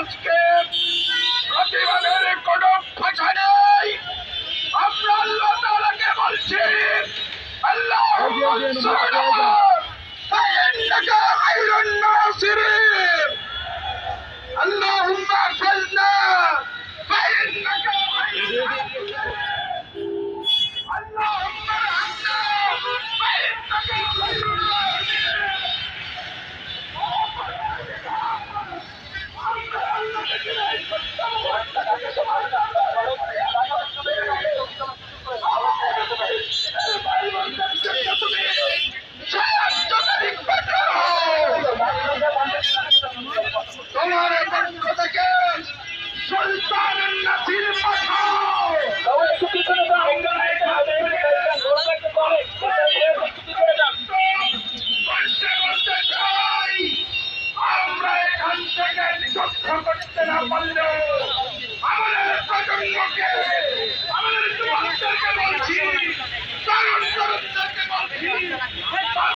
আজকে প্রতিবাদের কোনো ভাষা নেই আমরা আল্লাহ তাআলাকে বলছি আল্লাহ فإنك خير الناصرين اللهم اغفرنا فإنك خير اللهم ارحمنا فإنك خير الناصرين রক্ষা করতে না পারলেও আমাদের প্রজন্মকে আমাদের যুবকদেরকে বলছি তরুণ তরুণদেরকে বলছি